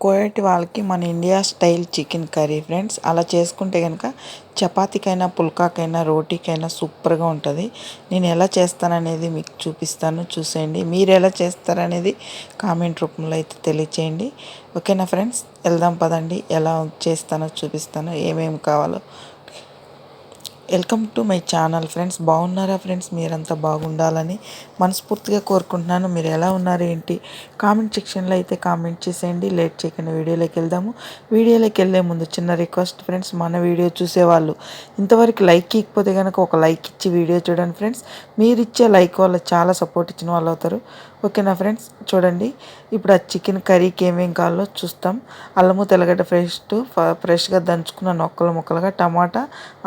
కోయటి వాళ్ళకి మన India style chicken curry friends. అలా చేసుకుంటే కనుక చపాతీకైనా పుల్కాకైనా రోటీకైనా సూపర్గా ఉంటుంది. నేను ఎలా చేస్తాననేది మీకు చూపిస్తాను. చూసేయండి. మీరు ఎలా చేస్తారనేది కామెంట్ రూపంలో అయితే తెలియచేయండి. ఓకేనా ఫ్రెండ్స్? వెళ్దాం పదండి. ఎలా చేస్తానో చూపిస్తాను. ఏమేమి కావాలో welcome to my channel friends. బాగున్నారా ఫ్రెండ్స్? మీరంతా బాగుండాలని మనస్ఫూర్తిగా కోరుకుంటున్నాను. మీరు ఎలా ఉన్నారు ఏంటి? కామెంట్ సెక్షన్లో అయితే కామెంట్ చేసేయండి. లేట్ చేయకుండా వీడియోలోకి వెళ్దాము. వీడియోలోకి వెళ్ళే ముందు చిన్న రిక్వెస్ట్ ఫ్రెండ్స్. మన వీడియో చూసేవాళ్ళు ఇంతవరకు లైక్ ఇకపోతే కనుక ఒక లైక్ ఇచ్చి వీడియో చూడండి ఫ్రెండ్స్. మీరు ఇచ్చే లైక్ వల్ల చాలా సపోర్ట్ ఇచ్చిన వాళ్ళు అవుతారు. ఓకేనా ఫ్రెండ్స్? చూడండి. ఇప్పుడు ఆ చికెన్ కర్రీకి ఏమేం కావాలో చూస్తాం. అల్లము తెల్లగడ్డ ఫ్రెష్ ఫ్రెష్గా దంచుకున్నాను ఒక్కలు ముక్కలుగా టమాటా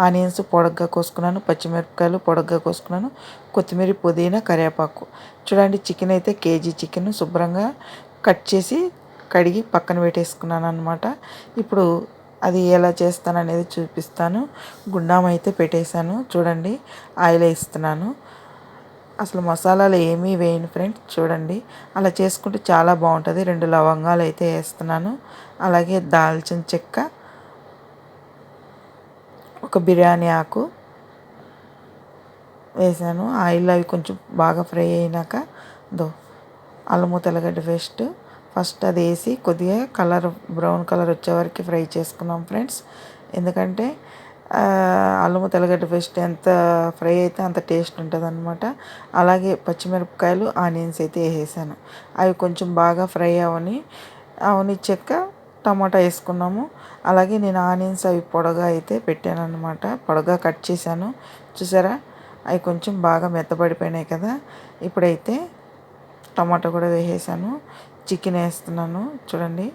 ఆనియన్స్ పొడగ్గా కోసుకున్నాను పచ్చిమిరపకాయలు పొడగ్గా కోసుకున్నాను కొత్తిమీర పుదీనా కరివేపాకు. చూడండి చికెన్ అయితే కేజీ చికెన్ శుభ్రంగా కట్ చేసి కడిగి పక్కన పెట్టేసుకున్నాను అనమాట ఇప్పుడు అది ఎలా చేస్తాను అనేది చూపిస్తాను. గుండాం అయితే పెట్టేశాను. చూడండి ఆయిల్ వేస్తున్నాను. అసలు మసాలాలు ఏమీ వేయను ఫ్రెండ్స్ చూడండి అలా చేసుకుంటే చాలా బాగుంటుంది. రెండు లవంగాలు అయితే వేస్తున్నాను. అలాగే దాల్చిన చెక్క ఒక బిర్యానీ ఆకు వేసాను. ఆయిల్ అవి కొంచెం బాగా ఫ్రై అయినాక దో అల్లము తెల్లగడ్డ పేస్ట్. ఫస్ట్ అది వేసి కొద్దిగా కలర్ బ్రౌన్ కలర్ వచ్చే వరకు ఫ్రై చేసుకున్నాం ఫ్రెండ్స్ ఎందుకంటే అల్లము తెల్లగడ్డ పేస్ట్ ఎంత ఫ్రై అయితే అంత టేస్ట్ ఉంటుంది అనమాట అలాగే పచ్చిమిరపకాయలు ఆనియన్స్ అయితే వేసేసాను. అవి కొంచెం బాగా ఫ్రై అవని అవని చెక్క టమాటా వేసుకున్నాము. అలాగే నేను ఆనియన్స్ అవి పొడగా అయితే పెట్టాను అనమాట పొడగా కట్ చేశాను. చూసారా? అవి కొంచెం బాగా మెత్తబడిపోయినాయి కదా. ఇప్పుడైతే టమాటా కూడా వేసేసాను. చికెన్ వేస్తున్నాను. చూడండి.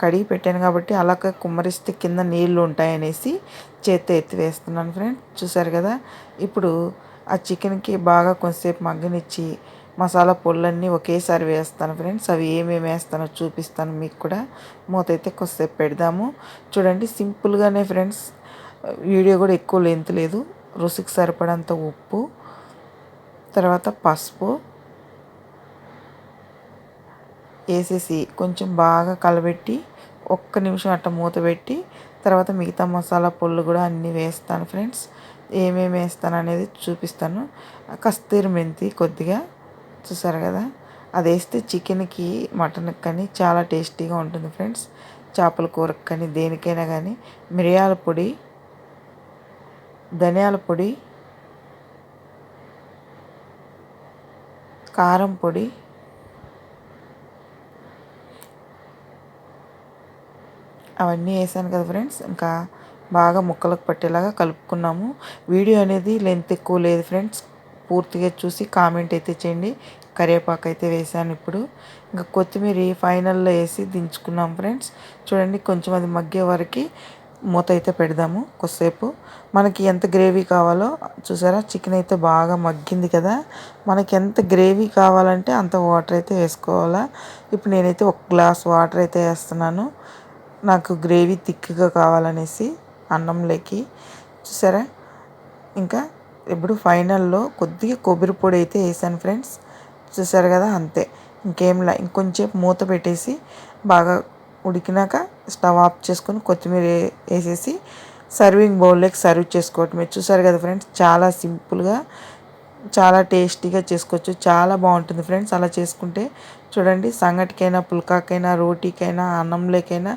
కడిగి పెట్టాను కాబట్టి అలాగే కుమ్మరిస్తే కింద నీళ్ళు ఉంటాయనేసి చేత్తో ఎత్తి వేస్తున్నాను ఫ్రెండ్ చూసారు కదా? ఇప్పుడు ఆ చికెన్కి బాగా కొంతసేపు మగ్గనిచ్చి మసాలా పొళ్ళన్నీ ఒకేసారి వేస్తాను ఫ్రెండ్స్ అవి ఏమేమి వేస్తానో చూపిస్తాను మీకు కూడా. మూత అయితే కొద్దిసేపు పెడదాము. చూడండి సింపుల్గానే ఫ్రెండ్స్ వీడియో కూడా ఎక్కువ లెంత్ లేదు. రుచికి సరిపడంత ఉప్పు తర్వాత పసుపు వేసేసి కొంచెం బాగా కలబెట్టి ఒక్క నిమిషం అట్ట మూత పెట్టి తర్వాత మిగతా మసాలా పొళ్ళు కూడా అన్నీ వేస్తాను ఫ్రెండ్స్. ఏమేమి వేస్తాను అనేది చూపిస్తాను. కస్తూరి మెంతి కొద్దిగా చూసారు కదా? అది వేస్తే చికెన్కి మటన్కి కానీ చాలా టేస్టీగా ఉంటుంది ఫ్రెండ్స్. చేపల కూరకు కానీ దేనికైనా కానీ. మిరియాల పొడి ధనియాల పొడి కారం పొడి అవన్నీ వేసాను కదా ఫ్రెండ్స్. ఇంకా బాగా ముక్కలకు పట్టేలాగా కలుపుకున్నాము. వీడియో అనేది లెంత్ ఎక్కువ లేదు ఫ్రెండ్స్. పూర్తిగా చూసి కామెంట్ అయితే చేయండి. కరివేపాకు అయితే వేసాను ఇప్పుడు. ఇంకా కొత్తిమీర ఫైనల్లో వేసి దించుకున్నాం ఫ్రెండ్స్. చూడండి కొంచెం అది మగ్గే వరకు మూత అయితే పెడదాము కొద్దిసేపు. మనకి ఎంత గ్రేవీ కావాలో చూసారా చికెన్ అయితే బాగా మగ్గింది కదా. మనకి ఎంత గ్రేవీ కావాలంటే అంత వాటర్ అయితే వేసుకోవాలా. ఇప్పుడు నేనైతే ఒక గ్లాస్ వాటర్ అయితే వేస్తున్నాను. నాకు గ్రేవీ థిక్గా కావాలనేసి అన్నంలోకి చూసారా? ఇంకా ఇప్పుడు ఫైనల్లో కొద్దిగా కొబ్బరి పొడి అయితే వేసాను ఫ్రెండ్స్. చూసారు కదా అంతే. ఇంకేంలా ఇంకొంచెం మూత పెట్టేసి బాగా ఉడికినాక స్టవ్ ఆఫ్ చేసుకొని కొత్తిమీర వేసేసి సర్వింగ్ బౌల్లోకి సర్వ్ మీరు చూసారు కదా ఫ్రెండ్స్ చాలా సింపుల్గా చాలా టేస్టీగా చేసుకోవచ్చు. చాలా బాగుంటుంది ఫ్రెండ్స్ అలా చేసుకుంటే. చూడండి సంగటికైనా పుల్కాకైనా రోటీకైనా అన్నంలోకైనా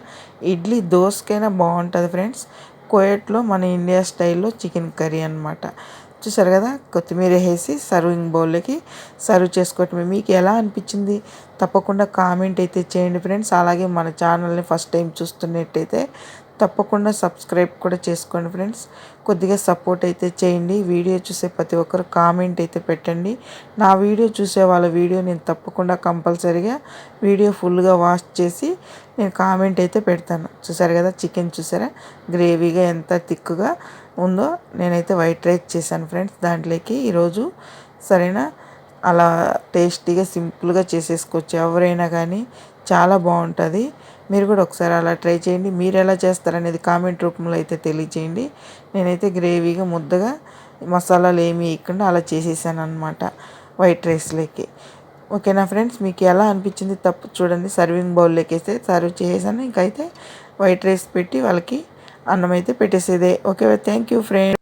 ఇడ్లీ దోశకైనా బాగుంటుంది ఫ్రెండ్స్. కోయట్లో మన ఇండియా స్టైల్లో చికెన్ కర్రీ అనమాట చూసారు కదా కొత్తిమీర వేసి సర్వింగ్ బౌల్లోకి సర్వ్ చేసుకోవటమే. మీకు ఎలా అనిపించింది? తప్పకుండా కామెంట్ అయితే చేయండి ఫ్రెండ్స్. అలాగే మన ఛానల్ని ఫస్ట్ టైం చూస్తున్నట్టయితే తప్పకుండా సబ్స్క్రైబ్ కూడా చేసుకోండి ఫ్రెండ్స్. కొద్దిగా సపోర్ట్ అయితే చేయండి. వీడియో చూసే ప్రతి ఒక్కరు కామెంట్ అయితే పెట్టండి. నా వీడియో చూసే వాళ్ళ వీడియో నేను తప్పకుండా కంపల్సరీగా వీడియో ఫుల్గా వాష్ చేసి నేను కామెంట్ అయితే పెడతాను. చూసారు కదా చికెన్ చూసారా? గ్రేవీగా ఎంత థిక్గా ఉందో నేనైతే వైట్ రైస్ చేశాను ఫ్రెండ్స్. దాంట్లోకి ఈరోజు సరేనా అలా టేస్టీగా సింపుల్గా చేసేసుకోవచ్చు. ఎవరైనా కానీ చాలా బాగుంటుంది. మీరు కూడా ఒకసారి అలా ట్రై చేయండి. మీరు ఎలా చేస్తారనేది కామెంట్ రూపంలో అయితే తెలియచేయండి. నేనైతే గ్రేవీగా ముద్దగా మసాలాలు ఏమి వేయకుండా అలా చేసేసాను అనమాట వైట్ రైస్లోకి. ఓకేనా ఫ్రెండ్స్? మీకు ఎలా అనిపించింది తప్పు చూడండి. సర్వింగ్ బౌల్లోకి వేస్తే సర్వ్ చేసేసాను. ఇంకైతే వైట్ రైస్ పెట్టి వాళ్ళకి అన్నం అయితే పెట్టేసేదే. Okay thank you friend